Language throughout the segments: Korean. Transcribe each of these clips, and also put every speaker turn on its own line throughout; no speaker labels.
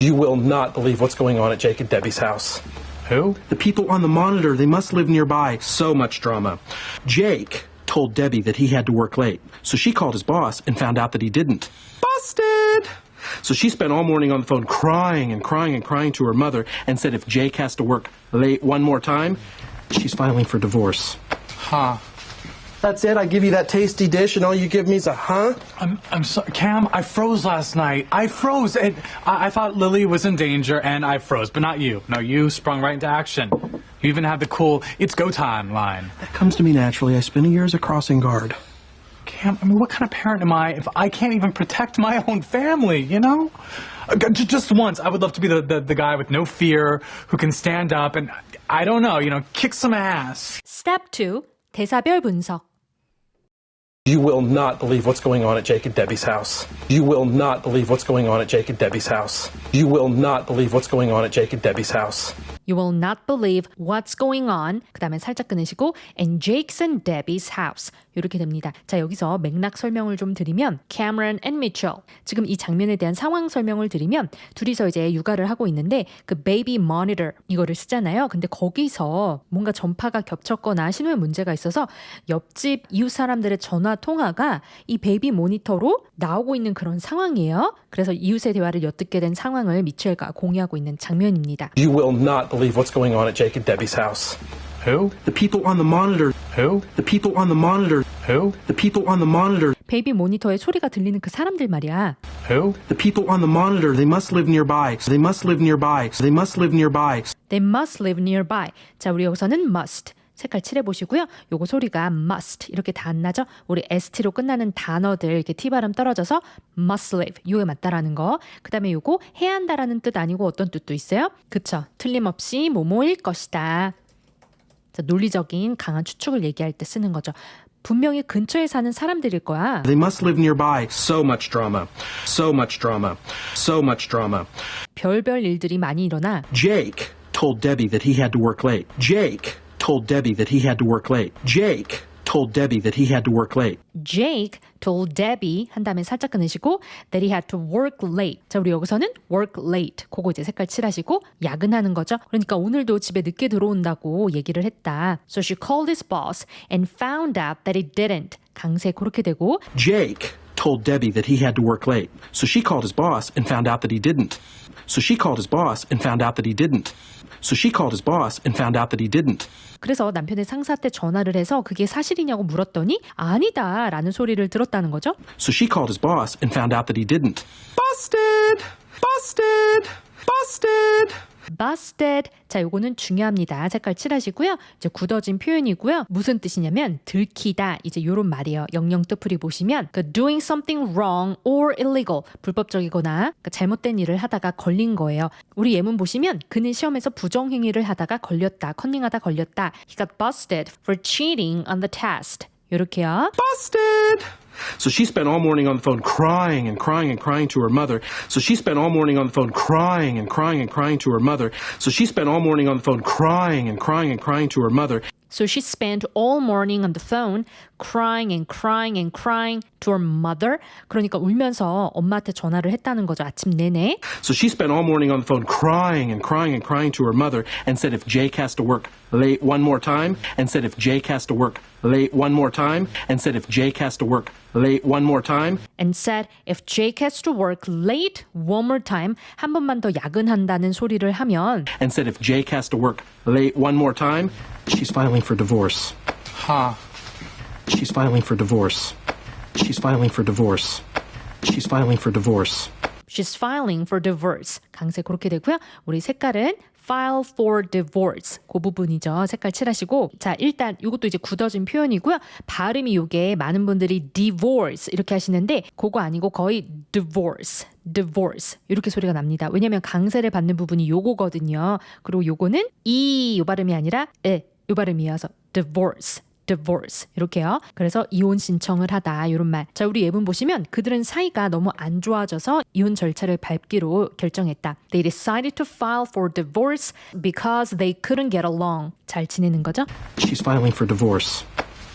You will not believe what's going on at Jake and Debbie's house.
Who?
The people on the monitor, they must live nearby. So much drama. Jake told Debbie that he had to work late, so she called his boss and found out that he didn't. Busted! So she spent all morning on the phone crying and crying and crying to her mother and said if Jake has to work late one more time, she's filing for divorce.
Huh.
That's it? I give you that tasty dish and all you give me is a huh?
I'm, I'm sorry, Cam. I froze last night. I froze, and I, I thought Lily was in danger, and I froze, but not you. No, you sprung right into action. You even had the cool "It's go time" line.
That comes to me naturally. I spent a year as a crossing guard.
Cam, I mean, what kind of parent am I if I can't even protect my own family? You know, Uh, j- just once, I would love to be the, the the guy with no fear who can stand up and I don't know, you know, kick some ass.
스텝 2. 대사별 분석.
You will not believe what's going on at Jake and Debbie's house. You will not believe what's going on at Jake and Debbie's house. You will not believe what's going on at Jake and Debbie's house.
You will not believe what's going on. 그 다음에 살짝 끊으시고 and Jake's and Debbie's house. 이렇게 됩니다. 자, 여기서 맥락 설명을 좀 드리면 Cameron and Mitchell. 지금 이 장면에 대한 상황 설명을 드리면 둘이서 이제 육아를 하고 있는데 그 baby monitor 이거를 쓰잖아요. 근데 거기서 뭔가 전파가 겹쳤거나 신호에 문제가 있어서 옆집 이웃 사람들의 전화 통화가 이 베이비 모니터로 나오고 있는 그런 상황이에요. 그래서 이웃의 대화를 엿듣게 된 상황을 미첼과 공유하고 있는 장면입니다.
You will not believe what's going on at Jake and Debbie's house.
Who?
The people on the monitor.
Who?
The people on the monitor.
Who?
The people on the monitor.
베이비 모니터에 소리가 들리는 그 사람들 말이야.
Who?
The people on the monitor. They must live nearby. They must live nearby. They must live nearby.
They must live nearby. 자, 우리 여기서는 must. 색깔 칠해 보시고요. 요거 소리가 must 이렇게 다 안 나죠? 우리 st로 끝나는 단어들 이렇게 t 발음 떨어져서 must live 요에 맞다라는 거. 그 다음에 요거 해야 한다라는 뜻 아니고 어떤 뜻도 있어요? 그쵸? 틀림없이 뭐뭐일 것이다. 자, 논리적인 강한 추측을 얘기할 때 쓰는 거죠. 분명히 근처에 사는 사람들일 거야.
They must live nearby. So much drama. So much drama. So much drama.
별별 일들이 많이 일어나.
Jake told Debbie that he had to work late. Jake told Debbie that he had to work late. Jake told Debbie that he had to work late.
Jake told Debbie 한 다음에 살짝 끊으시고 that he had to work late. 자, 우리 여기서는 work late. 그거 이제 색깔 칠하시고 야근하는 거죠. 그러니까 오늘도 집에 늦게 들어온다고 얘기를 했다. So she called his boss and found out that he didn't. 강세 그렇게 되고
Jake told Debbie that he had to work late. So she called his boss and found out that he didn't. So she called his boss and found out that he didn't. So she called his boss and found out that he didn't.
그래서 남편의 상사한테 전화를 해서 그게 사실이냐고 물었더니 아니다라는 소리를 들었다는 거죠.
So she called his boss and found out that he didn't. Busted! Busted! Busted!
Busted. 자, 요거는 중요합니다. 색깔 칠하시고요. 이제 굳어진 표현이고요. 무슨 뜻이냐면 들키다. 이제 요런 말이에요. 영영 뜻풀이 보시면 그 doing something wrong or illegal 불법적이거나 그러니까 잘못된 일을 하다가 걸린 거예요. 우리 예문 보시면 그는 시험에서 부정 행위를 하다가 걸렸다. 컨닝하다 걸렸다. He got busted for cheating on the test. 요렇게요.
Busted! So she spent all morning on the phone crying and crying and crying to her mother. So she spent all morning on the phone crying and crying and crying to her mother. So she spent all morning on the phone crying and crying and crying to her mother.
So she spent all morning on the phone crying and crying and crying to her mother. 그러니까 울면서 엄마한테 전화를 했다는 거죠. 아침 내내.
So she spent all morning on the phone crying and crying and crying to her mother and said if Jake has to work late one more time and said if Jake has to work late one more time and said if Jake has to work late one more time
And said if Jake has to work late one more time 한 번만 더 야근한다는 소리를 하면
and said if Jake has to work late one more time she's filing for divorce.
Huh.
She's filing for divorce. She's filing for divorce. She's filing for divorce.
She's filing for divorce. 강세 그렇게 되고요. 우리 색깔은 file for divorce 그 부분이죠. 색깔 칠하시고 자 일단 이것도 이제 굳어진 표현이고요. 발음이 요게 많은 분들이 divorce 이렇게 하시는데 그거 아니고 거의 divorce divorce 이렇게 소리가 납니다. 왜냐면 강세를 받는 부분이 요거거든요. 그리고 요거는 이 요 발음이 아니라 에 요 발음이어서 divorce divorce 이렇게요. 그래서 이혼 신청을 하다 이런 말. 자 우리 예문 보시면 그들은 사이가 너무 안 좋아져서 이혼 절차를 밟기로 결정했다. They decided to file for divorce because they couldn't get along. 잘 지내는 거죠?
She's filing for divorce.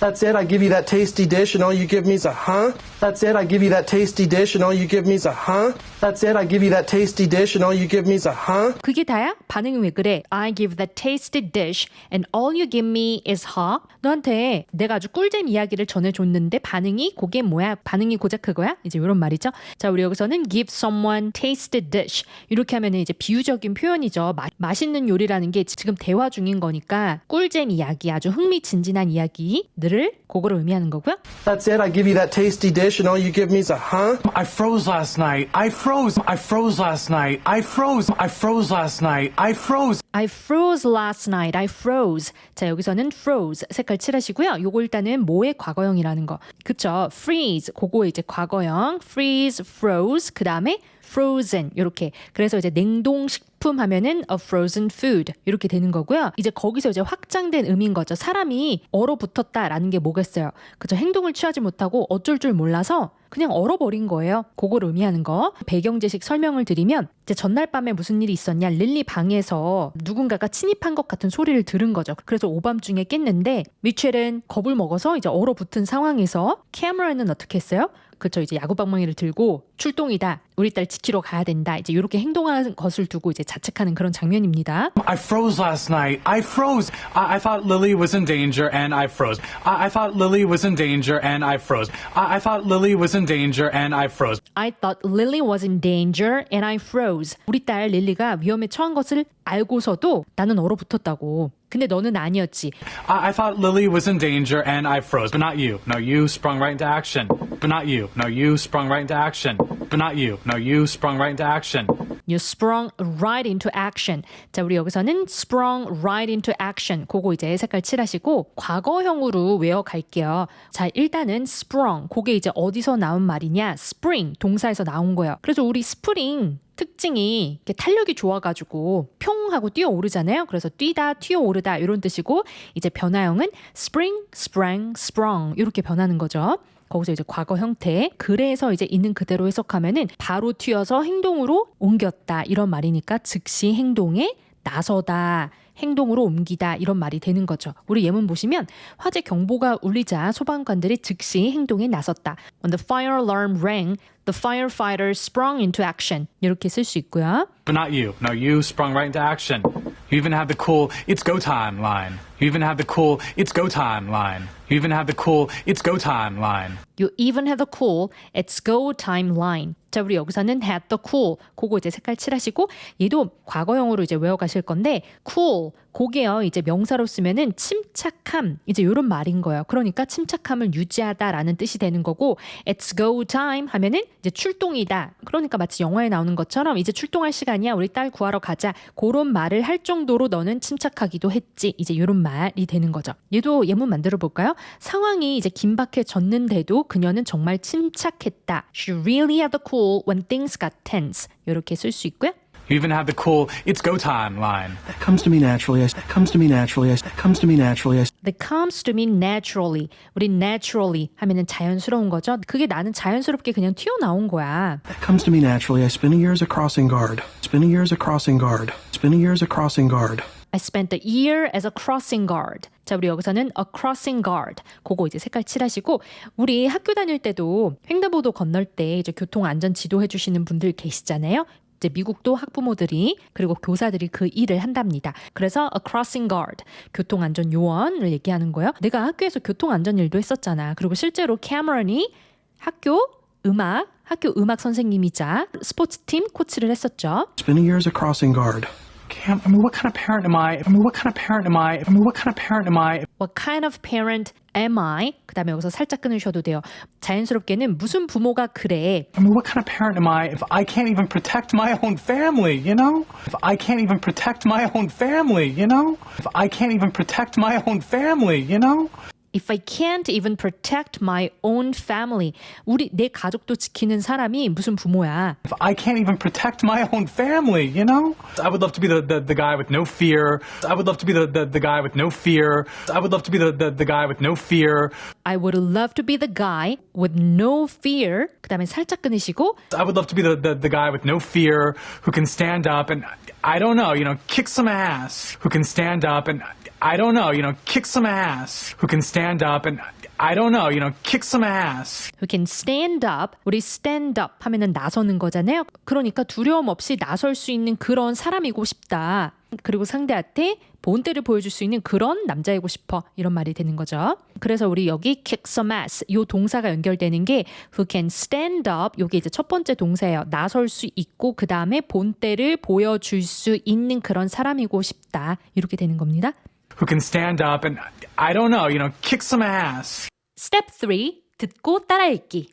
That's it. I give you that tasty dish, and all you give me is a huh. That's it. I give you that tasty dish, and all you give me is a huh. That's it. I give you that tasty dish, and all you give me is a huh.
그게 다야? 반응이 왜 그래? I give that tasty dish and all you give me is huh? 너한테 내가 아주 꿀잼 이야기를 전해줬는데 반응이 그게 뭐야? 반응이 고작 그거야? 이제 이런 말이죠. 자, 우리 여기서는 give someone tasty dish 이렇게 하면은 이제 비유적인 표현이죠. 마, 맛있는 요리라는 게 지금 대화 중인 거니까 꿀잼 이야기, 아주 흥미진진한 이야기 들을 그거를 의미하는 거고요.
That's it. I give you that tasty dish, and all you give me is a huh.
I froze last night. I froze. I froze last night. I froze. I froze last night. I froze.
I froze last night. I froze. 자, 여기서는 froze 색깔 칠하시고요. 요거 일단은 뭐의 과거형이라는 거. 그쵸? freeze. 그거 이제 과거형. freeze, froze. 그 다음에 frozen. 요렇게. 그래서 이제 냉동식 품 하면은 a frozen food. 이렇게 되는 거고요. 이제 거기서 이제 확장된 의미인 거죠. 사람이 얼어붙었다라는 게 뭐겠어요. 그죠? 행동을 취하지 못하고 어쩔 줄 몰라서 그냥 얼어버린 거예요. 그걸 의미하는 거. 배경제식 설명을 드리면 이제 전날 밤에 무슨 일이 있었냐. 릴리 방에서 누군가가 침입한 것 같은 소리를 들은 거죠. 그래서 오밤중에 깼는데 미첼은 겁을 먹어서 이제 얼어붙은 상황에서 캐머런은 어떻게 했어요? 그쵸 이제 야구 방망이를 들고 출동이다. 우리 딸 지키러 가야 된다. 이제 이렇게 행동하는 것을 두고 이제 자책하는 그런 장면입니다.
I froze last night. I froze. I, I thought Lily was in danger and I froze. I, I thought Lily was in danger and I froze. I, I thought Lily was in danger and I froze.
I thought Lily was in danger and I froze. 우리 딸 릴리가 위험에 처한 것을 알고서도 나는 얼어붙었다고. 근데 너는 아니었지.
I, I thought Lily was in danger and I froze, but not you. No, you sprung right into action. But not you. No, you sprung right into action. But not you. No, you sprung right into action.
You sprung right into action. 자, 우리 여기서는 sprung right into action. 그거 이제 색깔 칠하시고 과거형으로 외워갈게요. 자, 일단은 sprung. 그게 이제 어디서 나온 말이냐? spring. 동사에서 나온 거예요. 그래서 우리 spring 특징이 탄력이 좋아가지고 평 하고 뛰어오르잖아요. 그래서 뛰다, 튀어오르다 이런 뜻이고 이제 변화형은 spring, sprang, sprung 이렇게 변하는 거죠. 거기서 이제 과거 형태. 그래서 이제 있는 그대로 해석하면은 바로 튀어서 행동으로 옮겼다 이런 말이니까 즉시 행동에 나서다. 행동으로 옮기다 이런 말이 되는 거죠. 우리 예문 보시면 화재 경보가 울리자 소방관들이 즉시 행동에 나섰다. When the fire alarm rang, the firefighters sprung into action. 이렇게 쓸 수 있고요.
But not you. No, you sprung right into action. You even had the cool, it's go time line. You even had the cool, it's go time line. You even had the cool, it's go time line.
You even had the cool, it's go time line. 자, 우리 여기서는 had the cool. 그거 이제 색깔 칠하시고 얘도 과거형으로 이제 외워가실 건데 cool. 그게요 이제 명사로 쓰면은 침착함 이제 이런 말인 거예요. 그러니까 침착함을 유지하다라는 뜻이 되는 거고 it's go time 하면은 이제 출동이다. 그러니까 마치 영화에 나오는 것처럼 이제 출동할 시간이야. 우리 딸 구하러 가자. 그런 말을 할 정도로 너는 침착하기도 했지. 이제 이런 말이 되는 거죠. 얘도 예문 만들어 볼까요? 상황이 이제 긴박해졌는데도 그녀는 정말 침착했다. She really had the cool when things got tense. 이렇게 쓸 수 있고요.
You even had the cool, it's go time line.
That comes to me naturally. That comes to me naturally. That comes to me naturally. I,
That comes to me naturally. 우리 naturally 하면은 자연스러운 거죠. 그게 나는 자연스럽게 그냥 튀어나온 거야.
that comes to me naturally. I spent a year as a crossing guard. Spent a year as a crossing guard. Spent a year as a crossing guard.
I spent a year as a crossing guard. 자, 우리 여기서는 a crossing guard. 그거 이제 색깔 칠하시고 우리 학교 다닐 때도 횡단보도 건널 때 이제 교통 안전 지도해 주시는 분들 계시잖아요. 이제 미국도 학부모들이 그리고 교사들이 그 일을 한답니다. 그래서 a crossing guard 교통 안전 요원을 얘기하는 거예요. 내가 학교에서 교통 안전 일도 했었잖아. 그리고 실제로 캐머런이 학교 음악 학교 음악 선생님이자 스포츠 팀 코치를 했었죠.
Spent a year as a crossing guard.
Cam, I mean, what kind of parent am I? I mean, what kind of parent am I? I mean, what kind of parent am I?
What kind of parent am I? 그 다음에 여기서 살짝 끊으셔도 돼요. 자연스럽게는 무슨 부모가 그래?
I mean, what kind of parent am I if I can't even protect my own family, you know? If I can't even protect my own family, you know? If I can't even protect my own family, you know?
If I can't even protect my own family. 우리 내 가족도 지키는 사람이 무슨 부모야?
If I can't even protect my own family, you know? I would love to be the, the, the guy with no fear. I would love to be the, the, the guy with no fear. I would love to be the, the, the guy with no fear.
I would love to be the guy with no fear. 그 다음에 살짝 끊으시고
I would love to be the, the, the guy with no fear who can stand up and, I don't know, you know, kick some ass. Who can stand up and, I don't know, you know, kick some ass. Who can stand up and, I don't know, you know, kick some ass.
who can stand up. 우리 stand up 하면은 나서는 거잖아요. 그러니까 두려움 없이 나설 수 있는 그런 사람이고 싶다. 그리고 상대한테 본때를 보여줄 수 있는 그런 남자이고 싶어. 이런 말이 되는 거죠. 그래서 우리 여기 kick some ass 요 동사가 연결되는 게 who can stand up 요게 이제 첫 번째 동사예요. 나설 수 있고 그 다음에 본때를 보여줄 수 있는 그런 사람이고 싶다. 이렇게 되는 겁니다.
Who can stand up and, I don't know, you know, kick some ass.
Step 3 듣고 따라 읽기.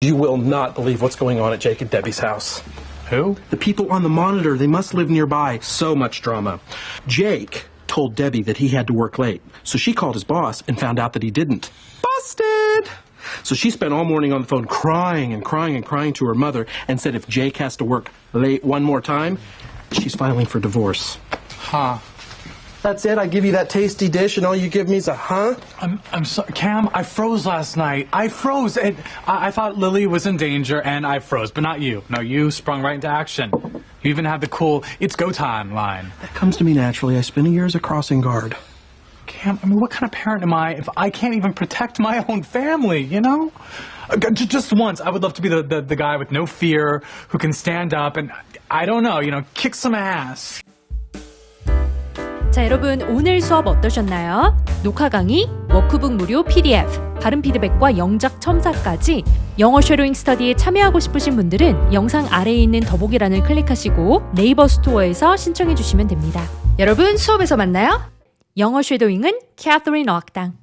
You will not believe what's going on at Jake and Debbie's house.
Who?
The people on the monitor, they must live nearby. So much drama. Jake told Debbie that he had to work late, so she called his boss and found out that he didn't. Busted! So she spent all morning on the phone crying and crying and crying to her mother and said if Jake has to work late one more time, she's filing for divorce.
Huh.
That's it? I give you that tasty dish and all you give me is a huh?
I'm, I'm sorry, Cam. I froze last night. I froze, and I, I thought Lily was in danger, and I froze, but not you. No, you sprung right into action. You even had the cool "It's go time" line.
That comes to me naturally. I spent a year as a crossing guard.
Cam, I mean, what kind of parent am I if I can't even protect my own family? You know, Uh, just once, I would love to be the, the, the guy with no fear who can stand up and, I don't know, you know, kick some ass.
자, 여러분 오늘 수업 어떠셨나요? 녹화 강의, 워크북 무료 PDF, 발음 피드백과 영작 첨삭까지 영어 쉐도잉 스터디에 참여하고 싶으신 분들은 영상 아래에 있는 더보기란을 클릭하시고 네이버 스토어에서 신청해 주시면 됩니다. 여러분 수업에서 만나요. 영어 쉐도잉은 캐서린 어학당